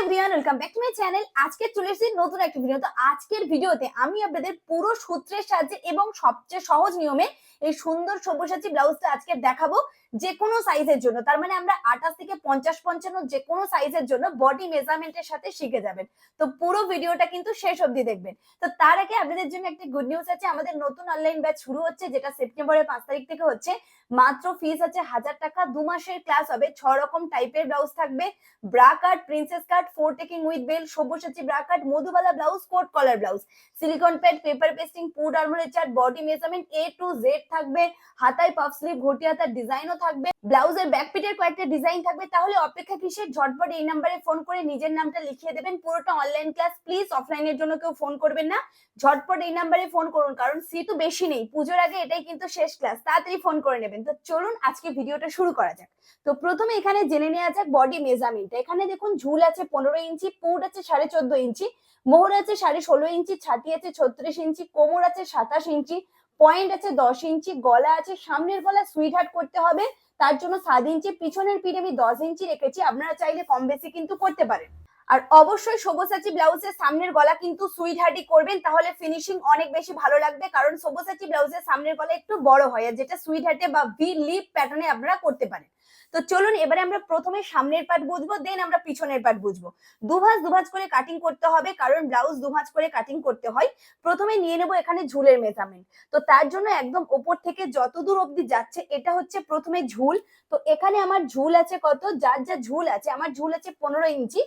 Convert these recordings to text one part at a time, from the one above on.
Everyone welcome back to my channel আজকে চলে এসেছি নতুন একটা ভিডিও তো আজকের ভিডিওতে আমি আপনাদের পুরো সূত্রের সাহায্যে এবং সবচেয়ে সহজ নিয়মে এই সুন্দর সব্যসাচী ব্লাউজটা আজকে দেখাবো। যে কোনো সাইজের জন্য, তার মানে আমরা আঠাশ থেকে পঞ্চাশ পঞ্চান্ন যে কোনো সাইজের জন্য বডি মেজারমেন্টের সাথে শিখে যাবেন। তো পুরো ভিডিওটা কিন্তু শেষ অবধি দেখবেন। তো তার আগে আপনাদের জন্য একটা গুড নিউজ আছে, আমাদের নতুন অনলাইন ব্যাচ শুরু হচ্ছে, যেটা সেপ্টেম্বরের পাঁচ তারিখ থেকে হচ্ছে। মাত্র ফিস আছে হাজার টাকা, দু মাসের ক্লাস হবে, ছ রকম টাইপের ব্লাউজ থাকবে। Bra cut princess cut four taking with bell Sabyasachi bra cut Madhubala blouse coat collar blouse silicon pad paper pasting পুড আর্মোলের chart body measurement A to Z থাকবে। হাতায় পাফ স্লিভ ঘটি হাতার ডিজাইনও থাকবে, ব্লাউজের ব্যাক পিটের কয়েকটা ডিজাইন থাকবে, তাহলে অপেক্ষা কিসের? ঝটপট এই নাম্বারে ফোন করে নিজের নামটা লিখিয়ে দেবেন। পুরোটা অনলাইন ক্লাস প্লিজ অফলাইনের জন্য কেউ ফোন করবেন না। ঝটপট এই নাম্বারে ফোন করুন, কারণ সিটও বেশি নেই। পুজোর আগে এটাই কিন্তু শেষ ক্লাস তাড়াতাড়ি ফোন করে নেবেন। তো চলুন আজকে ভিডিওটা শুরু করা যাক। তো প্রথমে এখানে জেনে নেওয়া যাক বডি মেজারমেন্ট এখানে দেখুন, ঝুল আছে পনেরো ইঞ্চি, পুট আছে সাড়ে চোদ্দ ইঞ্চি, মোহর আছে সাড়ে ষোলো ইঞ্চি, ছাতি আছে ছত্রিশ ইঞ্চি, কোমর আছে সাতাশ ইঞ্চি পয়েন্ট আছে, দশ ইঞ্চি, গলা আছে, সামনের গলা সুইট হাট করতে হবে। তার জন্য সাত ইঞ্চি, পিছনের পিঠে আমি দশ ইঞ্চি রেখেছি, আপনারা চাইলে কম বেশি কিন্তু করতে পারেন। আর অবশ্যই সবুসাচি ব্লাউজের সামনের গলা কিন্তু সুইট হার্টি করবেন, তাহলে ফিনিশিং অনেক বেশি ভালো লাগবে, কারণ সবুসাচি ব্লাউজের সামনের গলা একটু বড় হয়, আর যেটা সুইট হার্টে বা ভি লিপ প্যাটার্নে আপনারা করতে পারেন। তো চলুন, এবারে আমরা প্রথমে সামনের পার্ট বুঝব দেন আমরা পিছনের পার্ট বুঝব। দুভাজ দুভাজ করে কাটিং করতে হবে, কারণ ব্লাউজ দুভাজ করে কাটিং করতে হয়। প্রথমে নিয়ে নেব এখানে ঝুলের মেজারমেন্ট তো তার জন্য একদম ওপর থেকে যতদূর অবধি যাচ্ছে, এটা হচ্ছে প্রথমে ঝুল। তো এখানে আমার ঝুল আছে কত? যার যা ঝুল আছে, আমার ঝুল আছে পনেরো ইঞ্চি।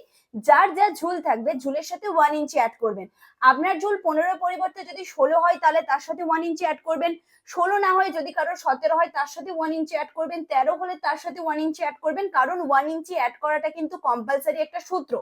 যার যা ঝুল থাকবে, ঝুলের সাথে ওয়ান ইঞ্চি অ্যাড করবেন। আপনার ঝুল পনেরো পরিবর্তে যদি ষোলো হয়, তাহলে তার সাথে ওয়ান ইঞ্চি অ্যাড করবেন। ষোলো না হয় যদি কারও সতেরো হয়, তার সাথে ওয়ান ইঞ্চি অ্যাড করবেন। তেরো হলে তার সাথে ওয়ান ইঞ্চি অ্যাড করবেন, কারণ ওয়ান ইঞ্চি অ্যাড করাটা কিন্তু কম্পালসারি একটা সূত্র।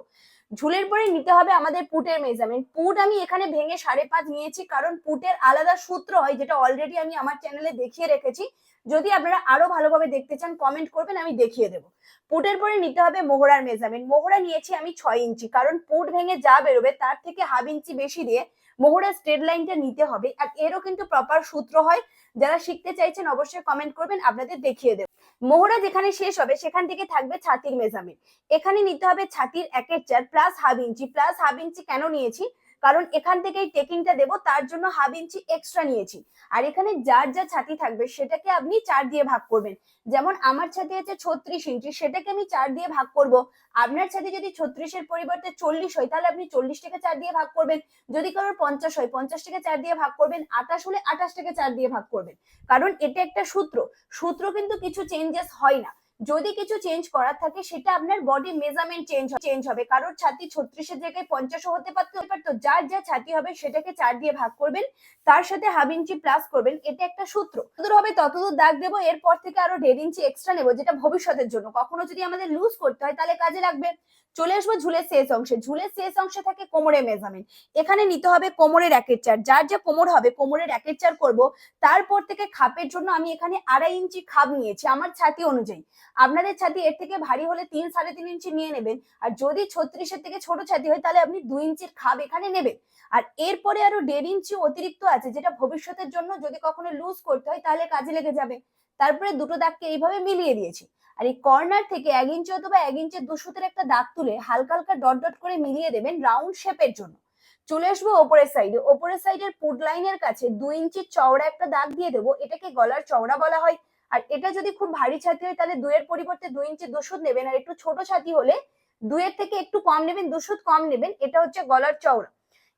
ঝুলের পরে নিতে হবে আমাদের পুটের মেজারমেন্ট পুট আমি এখানে ভেঙে সাড়ে পাঁচ নিয়েছি, কারণ পুটের আলাদা সূত্র হয়, যেটা অলরেডি আমি আমার চ্যানেলে দেখিয়ে রেখেছি। যদি আপনারা আরও ভালোভাবে দেখতে চান কমেন্ট করবেন, আমি দেখিয়ে দেবো। পুটের পরে নিতে হবে মোহরার মেজারমেন্ট মোহরা নিয়েছি আমি ছয় ইঞ্চি, কারণ পুট ভেঙে যা বেরোবে তার থেকে হাফ ইঞ্চি বেশি দিয়ে মোহরার স্ট্রেট লাইনটা নিতে হবে। আর এরও কিন্তু প্রপার সূত্র হয়। যারা শিখতে চাইছেন অবশ্যই কমেন্ট করবেন, আপনাদের দেখিয়ে দেবো। মোহরা যেখানে শেষ হবে, সেখান থেকে থাকবে ছাতির মেজারমেন্ট এখানে নিতে হবে ছাতির একের চার plus half inch. Plus half inch কেন নিয়েছি? কারণ এখান থেকে এই টেকিংটা দেবো, তার জন্য হাফ ইঞ্চি এক্সট্রা নিয়েছি। আর এখানে যার যা ছাতি থাকবে, সেটাকে আপনি চার দিয়ে ভাগ করবেন। যেমন আমার ছাতি আছে ছত্রিশ ইঞ্চি সেটাকে আমি চার দিয়ে ভাগ করব। আপনার ছাতি যদি ছত্রিশের পরিবর্তে চল্লিশ হয়, তাহলে আপনি চল্লিশ থেকে চার দিয়ে ভাগ করবেন। যদি কারোর পঞ্চাশ হয় পঞ্চাশ থেকে চার দিয়ে ভাগ করবেন। আটাশ হলে আটাশ থেকে চার দিয়ে ভাগ করবেন। কারণ এটা একটা সূত্র। সূত্র কিন্তু কিছু চেঞ্জেস হয় না। যদি কিছু চেঞ্জ করার থাকে, সেটা আপনার বডি মেজারমেন্ট চেঞ্জ চেঞ্জ হবে। কারোর ছাতি ছত্রিশের জায়গায় পঞ্চাশও হতে পারতো পারতো যার যা ছাতি হবে সেটাকে চার দিয়ে ভাগ করবেন, তার সাথে হাফ ইঞ্চি প্লাস করবেন, এটা একটা সূত্র। যতদূর হবে ততদূর দাগ দেবো, এরপর থেকে আরও দেড় ইঞ্চি এক্সট্রা নেব, যেটা ভবিষ্যতের জন্য। কখনো যদি আমাদের লুজ করতে হয়, তাহলে কাজে লাগবে। চলে আসব ঝুলের শেষ অংশে। ঝুলের শেষ অংশে থাকে কোমরের মেজারমেন্ট এখানে নিতে হবে কোমরের একের চার। যার যে কোমর হবে, কোমরের একের চার করব, তারপর থেকে খাপের জন্য আমি এখানে আড়াই ইঞ্চি খাপ নিয়েছি, আমার ছাতি অনুযায়ী। আপনাদের ছাতি এর থেকে ভারী হলে তিন সাড়ে তিন ইঞ্চি নিয়ে নেবেন। আর যদি ছত্রিশের থেকে ছোট ছাতি হয়, তাহলে আপনি দুই ইঞ্চির খাপ এখানে নেবেন। আর এরপরে আরও দেড় ইঞ্চি অতিরিক্ত আছে, যেটা ভবিষ্যতের জন্য যদি কখনো লুজ করতে হয়, তাহলে কাজে লেগে যাবে। তারপরে দুটো দাগকে এইভাবে মিলিয়ে দিয়েছি। আর এই কর্নার থেকে এক ইঞ্চি অথবা এক ইঞ্চের দুশোতের একটা দাগ তুলে হালকা হালকা ডট ডট করে মিলিয়ে দেবেন রাউন্ড শেপের জন্য। চলে আসব ওপরের সাইডে ওপরের সাইডের পুট লাইনের কাছে দুই ইঞ্চি চওড়া একটা দাগ দিয়ে দেবো। এটাকে গলার চওড়া বলা হয়। আর এটা যদি খুব ভারী ছাতি হয়, তাহলে দুইয়ের পরিবর্তে দুই ইঞ্চি দুশুদ নেবেন। আর একটু ছোট ছাতি হলে দুইয়ের থেকে একটু কম নেবেন দুশুদ কম নেবেন। এটা হচ্ছে গলার চওড়া।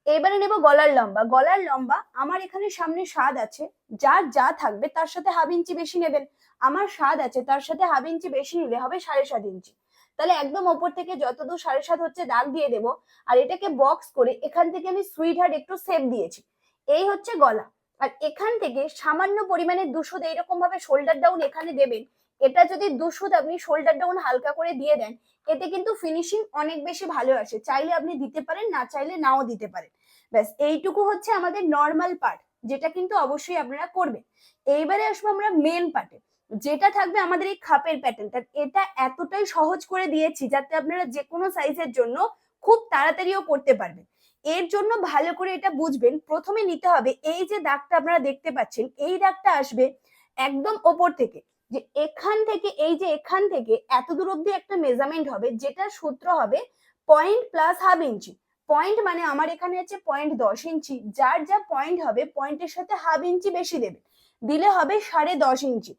এবারে নেব গলার লম্বা। গলার লম্বা আমার এখানে সামনে স্বাদ আছে। যার যা থাকবে তার সাথে হাফ ইঞ্চি বেশি নেবেন। আমার স্বাদ আছে, তার সাথে হাফ ইঞ্চি বেশি নিলে হবে সাড়ে সাত ইঞ্চি তাহলে একদম ওপর থেকে যতদূর সাড়ে সাত হচ্ছে দাগ দিয়ে দেবো আর এটাকে বক্স করে এখান থেকে আমি সুইট হার্ট একটু সেপ দিয়েছি। এই হচ্ছে গলা। আর এখান থেকে সামান্য পরিমাণে দুশোদ এইরকম ভাবে শোল্ডার ডাউন এখানে দেবেন। এটা যদি দুশোদ আপনি শোল্ডার ডাউন হালকা করে দিয়ে দেন, এতে কিন্তু ফিনিশিং অনেক বেশি ভালো আসে। চাইলে আপনি দিতে পারেন, না চাইলে নাও দিতে পারেন। ব্যাস, এইটুকু হচ্ছে আমাদের নর্মাল পার্ট যেটা কিন্তু অবশ্যই আপনারা করবেন। এইবারে আসব আমরা মেন পার্টে যেটা থাকবে আমাদের এই খাপের প্যাটার্নটা এটা এতটাই সহজ করে দিয়েছি যাতে আপনারা যে কোনো সাইজের জন্য খুব তাড়াতাড়িও করতে পারবেন। এর জন্য ভালো করে এটা বুঝবেন, প্রথমে নিতে হবে এই যে দাগটা আপনারা দেখতে পাচ্ছেন, এই দাগটা আসবে একদম ওপর থেকে, যে এখান থেকে, এই যে এখান থেকে এত দূর অব্দি একটা মেজারমেন্ট হবে যেটা সূত্র হবে point plus half inch point মানে আমার এখানে আছে পয়েন্ট দশ ইঞ্চি। যার যা পয়েন্ট হবে পয়েন্টের সাথে হাফ ইঞ্চি বেশি দেবে। দিলে হবে সাড়ে দশ ইঞ্চি।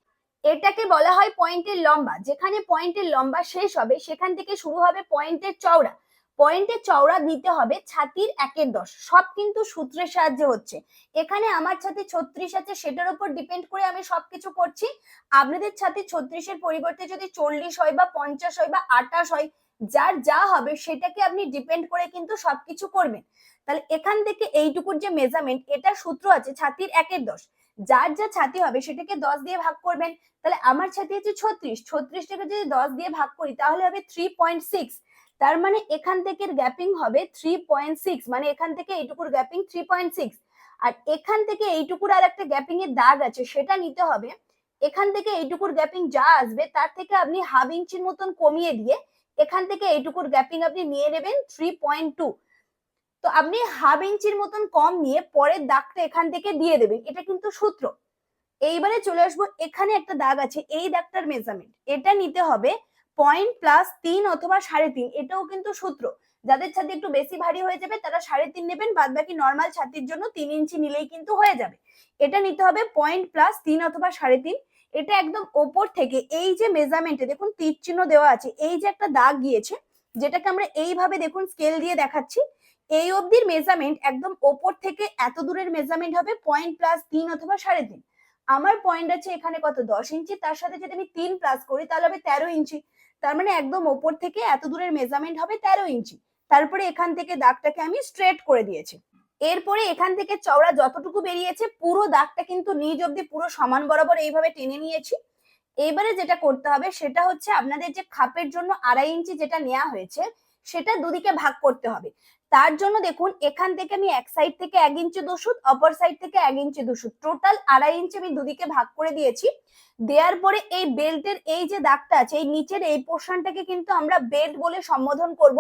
এটাকে বলা হয় পয়েন্টের লম্বা। যেখানে পয়েন্টের লম্বা শেষ হবে, সেখান থেকে শুরু হবে পয়েন্টের চওড়া। পয়েন্টের চওড়া দিতে হবে ছাতির একের দশ। সব কিন্তু সূত্রের সাহায্যে হচ্ছে। এখানে আমার ছাতি ছত্রিশ আছে, সেটার উপর ডিপেন্ড করে আমি সবকিছু করছি। আপনাদের ছাতি ছত্রিশের পরিবর্তে যদি চল্লিশ হয় বা পঞ্চাশ হয় বা আটাশ হয় যার যা হবে সেটাকে আপনি ডিপেন্ড করে কিন্তু সবকিছু করবেন। তাহলে এখান থেকে এইটুকুর যে মেজারমেন্ট এটা সূত্র আছে ছাতির একের দশ। যার যা ছাতি হবে সেটাকে দশ দিয়ে ভাগ করবেন। তাহলে আমার ছাতি হচ্ছে ছত্রিশ। ছত্রিশটাকে যদি দশ দিয়ে ভাগ করি, তাহলে হবে থ্রি পয়েন্ট সিক্স তার মানে এখান থেকে গ্যাপিং হবে থ্রি পয়েন্ট সিক্স মানে এখান থেকে এইটুকুর গ্যাপিং থ্রি পয়েন্ট সিক্স আর এখান থেকে এইটুকুর আর একটা গ্যাপিং এর দাগ আছে, সেটা নিতে হবে। এখান থেকে এইটুকুর গ্যাপিং যা আসবে, তার থেকে আপনি হাফ ইঞ্চির মতন কমিয়ে দিয়ে এখান থেকে এইটুকুর গ্যাপিং আপনি নিয়ে নেবেন থ্রি পয়েন্ট টু তো আপনি হাফ ইঞ্চির মতন কম নিয়ে পরের দাগটা এখান থেকে দিয়ে দেবেন, এটা কিন্তু সূত্র। এইবারে চলে আসব, এখানে একটা দাগ আছে, এই দাগটার মেজারমেন্ট এটা নিতে হবে পয়েন্ট প্লাস তিন অথবা সাড়ে তিন, এটাও কিন্তু সূত্র। যাদের ছাতি একটু বেশি ভারী হয়ে যাবে, তারা সাড়ে তিন নেবেন বাদ বাকি নর্মাল ছাতির জন্য তিন ইঞ্চি নিলেই কিন্তু হয়ে যাবে। এটা নিতে হবে পয়েন্ট প্লাস তিন অথবা সাড়ে তিন এটা একদম ওপর থেকে, এই যে মেজারমেন্টে দেখুন তীর চিহ্ন দেওয়া আছে, এই যে একটা দাগ গিয়েছে, যেটাকে আমরা এইভাবে দেখুন স্কেল দিয়ে দেখাচ্ছি, এই অবধির মেজারমেন্ট একদম ওপর থেকে এত দূরের মেজারমেন্ট হবে পয়েন্ট প্লাস তিন অথবা সাড়ে তিন। আমার পয়েন্ট আছে এখানে কত? দশ ইঞ্চি, তার সাথে যদি আমি তিন প্লাস করি, তাহলে হবে তেরো ইঞ্চি। তার মানে একদম ওপর থেকে এত দূরের মেজারমেন্ট হবে তেরো ইঞ্চি। তারপরে এখান থেকে দাগটাকে আমি স্ট্রেট করে দিয়েছি। এরপরে এখান থেকে চওড়া যতটুকু বেরিয়েছে, পুরো দাগটা কিন্তু নিজ অব্দি পুরো সমান বরাবর এইভাবে টেনে নিয়েছি। এবারে যেটা করতে হবে, সেটা হচ্ছে আপনাদের যে খাপের জন্য আড়াই ইঞ্চি যেটা নেওয়া হয়েছে, সেটা দুদিকে ভাগ করতে হবে। তার জন্য দেখুন, এখান থেকে আমি এক সাইড থেকে এক ইঞ্চি দুশুদ অপর সাইড থেকে এক ইঞ্চি দুশুদ টোটাল আড়াই ইঞ্চি আমি দুদিকে ভাগ করে দিয়েছি। দেওয়ার পরে এই বেল্টের এই যে দাগটা আছে, এই নিচের এই পোর্শনটাকে কিন্তু আমরা বেল্ট বলে সম্বোধন করব।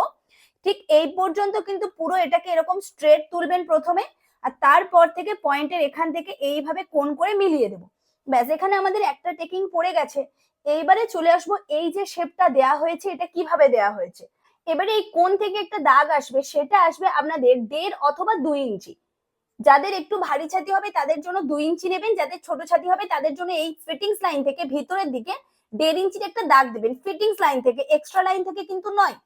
ঠিক এই পর্যন্ত কিন্তু পুরো এটাকে এরকম স্ট্রেট তুলবেন প্রথমে, আর তারপর থেকে পয়েন্টের এখান থেকে এইভাবে কোন করে মিলিয়ে দেবো। ব্যাস, এখানে আমাদের একটা টেকিং পড়ে গেছে। এইবারে চলে আসব এই যে শেপটা দেয়া হয়েছে, এটা কীভাবে দেয়া হয়েছে? এবারে এই কোন থেকে একটা দাগ আসবে, সেটা আসবে আপনাদের দেড় অথবা দুই ইঞ্চি। যাদের একটু ভারী ছাতি হবে, তাদের জন্য দুই ইঞ্চি নেবেন, যাদের ছোট ছাতি হবে, তাদের জন্য এই ফিটিংস লাইন থেকে ভিতরের দিকে দেড় ইঞ্চির একটা দাগ দেবেন। ফিটিংস লাইন থেকে এক্সট্রা লাইন থেকে কিন্তু নয়।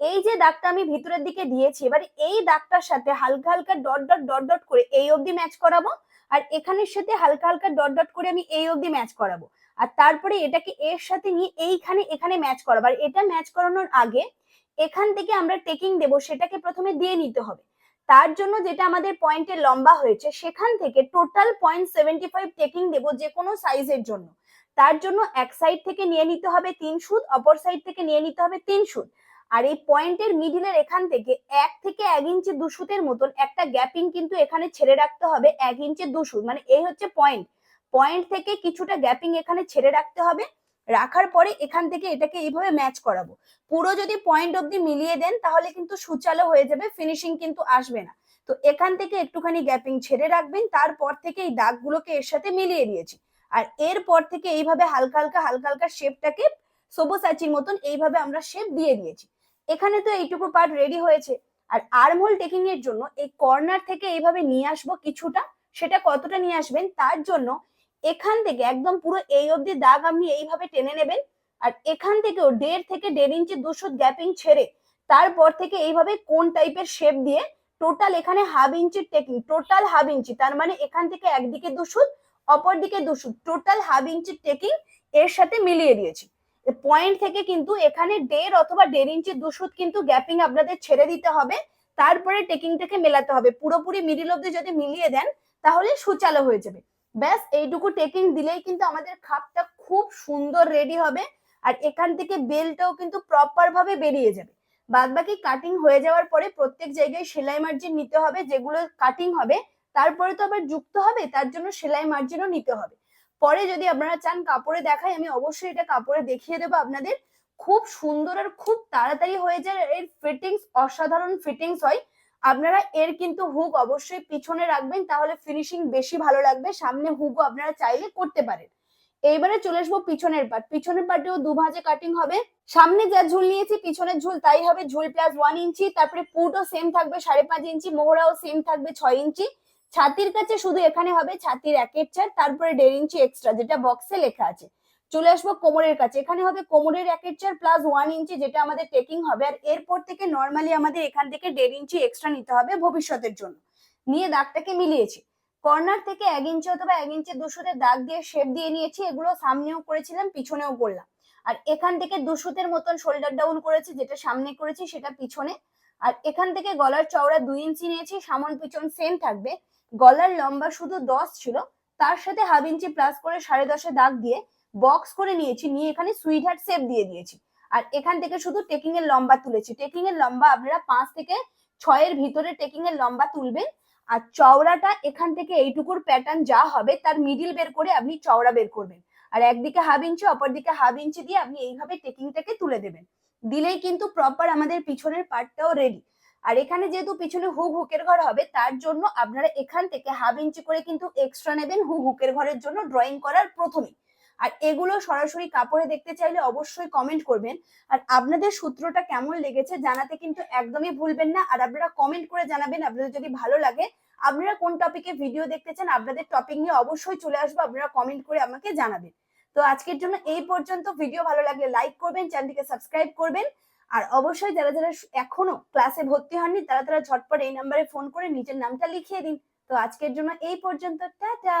এই যে দাগটা আমি ভিতরের দিকে দিয়েছি, এবার এই দাগটার সাথে হালকা হালকা ডট ডট ডট ডট করে এই অবধি ম্যাচ করাবো আর এখানের সাথে হালকা হালকা ডট ডট করে আমি এই অবধি ম্যাচ করাবো। আর তারপরে এটাকে এর সাথে নিয়ে এইখানে এখানে ম্যাচ করাবো। আর এটা ম্যাচ করানোর আগে এখান থেকে আমরা টেকিং দেব, সেটাকে প্রথমে দিয়ে নিতে হবে। তার জন্য যেটা আমাদের পয়েন্টের লম্বা হয়েছে, সেখান থেকে total point seventy five taking দেব যে কোনো সাইজের জন্য। তার জন্য এক সাইড থেকে নিয়ে নিতে হবে তিন সুদ অপর সাইড থেকে নিয়ে নিতে হবে তিন সুদ আর এই পয়েন্টের মিডিলের এখান থেকে এক থেকে এক ইঞ্চি দুশুতের মতন একটা গ্যাপিং কিন্তু এখানে ছেড়ে রাখতে হবে এক ইঞ্চি দুশুত মানে এই হচ্ছে পয়েন্ট পয়েন্ট থেকে কিছুটা গ্যাপিং এখানে ছেড়ে রাখতে হবে। রাখার পরে এখান থেকে এটাকে এইভাবে ম্যাচ করাবো। পুরো যদি পয়েন্ট অব্দি মিলিয়ে দেন, তাহলে কিন্তু সুচালো হয়ে যাবে ফিনিশিং কিন্তু আসবে না। তো এখান থেকে একটুখানি গ্যাপিং ছেড়ে রাখবেন, তারপর থেকে এই দাগগুলোকে এর সাথে মিলিয়ে দিয়েছি। আর এরপর থেকে এইভাবে হালকা হালকা হালকা হালকা শেপটাকে সবুসাচির মতন এইভাবে আমরা শেপ দিয়ে দিয়েছি। এখানে তো এইটুকু পার্ট রেডি হয়েছে। আর আর্মহোল টেকিং এর জন্য এই কর্নার থেকে এইভাবে নিয়ে আসব কিছুটা, সেটা কতটা নিয়ে আসবেন তার জন্য এখান থেকে একদম পুরো এই অবধি দাগ আপনি এইভাবে টেনে নেবেন। আর এখান থেকেও দেড় থেকে দেড় ইঞ্চি দুশো গ্যাপিং ছেড়ে তারপর থেকে এইভাবে কোন টাইপের শেপ দিয়ে টোটাল এখানে হাফ ইঞ্চির টেকিং টোটাল হাফ ইঞ্চি তার মানে এখান থেকে একদিকে দুশুদ অপর দিকে দুশুদ টোটাল হাফ ইঞ্চির টেকিং এর সাথে মিলিয়ে দিয়েছি। পয়েন্ট থেকে কিন্তু এখানে দেড় অথবা দেড় ইঞ্চি দুশুদ কিন্তু গ্যাপিং আপনাদের ছেড়ে দিতে হবে। তারপরে টেকিংটাকে মেলাতে হবে। পুরোপুরি মিডিল অব্দি যদি মিলিয়ে দেন, তাহলে সুচালো হয়ে যাবে। ব্যাস, এইটুকু টেকিং দিলেই কিন্তু আমাদের খাপটা খুব সুন্দর রেডি হবে আর এখান থেকে বেলটাও কিন্তু প্রপার ভাবে বেরিয়ে যাবে। বাদ বাকি কাটিং হয়ে যাওয়ার পরে প্রত্যেক জায়গায় সেলাই মার্জিন নিতে হবে। যেগুলো কাটিং হবে, তারপরে তো আবার যুক্ত হবে, তার জন্য সেলাই মার্জিনও নিতে হবে। পরে যদি আপনারা চান কাপড়ে দেখাই, আমি অবশ্যই এটা কাপড়ে দেখিয়ে দেবো আপনাদের। খুব সুন্দর আর খুব তাড়াতাড়ি হয়ে যায়। এর ফিটিংস অসাধারণ ফিটিংস হয়। আপনারা এর কিন্তু হুক অবশ্যই পিছনে রাখবেন, তাহলে ফিনিশিং বেশি ভালো লাগবে। সামনে হুকও আপনারা চাইলে করতে পারেন। এইবারে চলে আসব পিছনের পার্ট পিছনের পার্টেও দু ভাঁজে কাটিং হবে। সামনে যা ঝুল নিয়েছি, পিছনের ঝুল তাই হবে। ঝুল প্লাস ওয়ান ইঞ্চি তারপরে পুটও সেম থাকবে, সাড়ে পাঁচ ইঞ্চি মোহরাও সেম থাকবে ছয় ইঞ্চি ছাতির কাছে শুধু এখানে হবে ছাতির একের চার তারপরে দেড় ইঞ্চি এক্সট্রা যেটা বক্সে লেখা আছে। চলে আসব কোমরের কাছে। এখানে হবে কোমরের একের চার প্লাস ওয়ান ইঞ্চি যেটা আমাদের টেকিং হবে। আর এরপর থেকে নর্মালি আমাদের এখান থেকে দেড় ইঞ্চি এক্সট্রা নিতে হবে ভবিষ্যতের জন্য। নিয়ে দাগটাকে মিলিয়েছি। কর্নার থেকে এক ইঞ্চি অথবা এক ইঞ্চি দুশোতে দাগ দিয়ে শেপ দিয়ে নিয়েছি। এগুলো সামনেও করেছিলাম, পিছনেও করলাম। আর এখান থেকে দুশোতের মতন শোল্ডার ডাউন করেছি, যেটা সামনে করেছি, সেটা পিছনে। আর এখান থেকে গলার চওড়া দুই ইঞ্চি নিয়েছি সামন পিছন সেম থাকবে। গলার লম্বা শুধু দশ ছিল, তার সাথে হাফ ইঞ্চি প্লাস করে সাড়ে দশে দাগ দিয়ে বক্স করে নিয়েছি, নিয়ে এখানে সুইট হার্ট শেপ দিয়ে দিয়েছি। আর এখান থেকে শুধু টেকিং এর লম্বা তুলেছি। টেকিং এর লম্বা আপনারা পাঁচ থেকে ছয়ের ভিতরে টেকিং এর লম্বা তুলবেন। আর চওড়াটা এখান থেকে এইটুকুর প্যাটার্ন যা হবে, তার মিডিল বের করে আপনি চওড়া বের করবেন। আর একদিকে হাফ ইঞ্চি অপরদিকে হাফ ইঞ্চি দিয়ে আপনি এইভাবে টেকিংটাকে তুলে দেবেন। দিলেই কিন্তু প্রপার আমাদের পিছনের পার্টটাও রেডি আর এখানে যেহেতু পিছনে হুক হুকের ঘর হবে, তার জন্য আপনারা এখান থেকে হাফ ইঞ্চি করে কিন্তু এক্সট্রা নেবেন হুক হুকের ঘরের জন্য ড্রয়িং করার প্রথমে। আর এগুলো সরাসরি কাপড়ে দেখতে চাইলে অবশ্যই কমেন্ট করবেন। আর আপনাদের সূত্রটা কেমন লেগেছে জানাতে কিন্তু একদমই ভুলবেন না। আর আপনারা কমেন্ট করে জানাবেন আপনাদের যদি ভালো লাগে। আপনারা কোন টপিকে ভিডিও দেখতে চান, আপনাদের টপিক নিয়ে অবশ্যই চলে আসব, আপনারা কমেন্ট করে আমাকে জানাবেন। তো আজকের জন্য এই পর্যন্ত। ভিডিও ভালো লাগলে লাইক করবেন চ্যানেলটিকে সাবস্ক্রাইব করবেন। আর অবশ্যই যারা যারা এখনও ক্লাসে ভর্তি হননি, তারা তারা ঝটপট এই নাম্বারে ফোন করে নিজের নামটা লিখিয়ে দিন। তো আজকের জন্য এই পর্যন্ত, টাটা!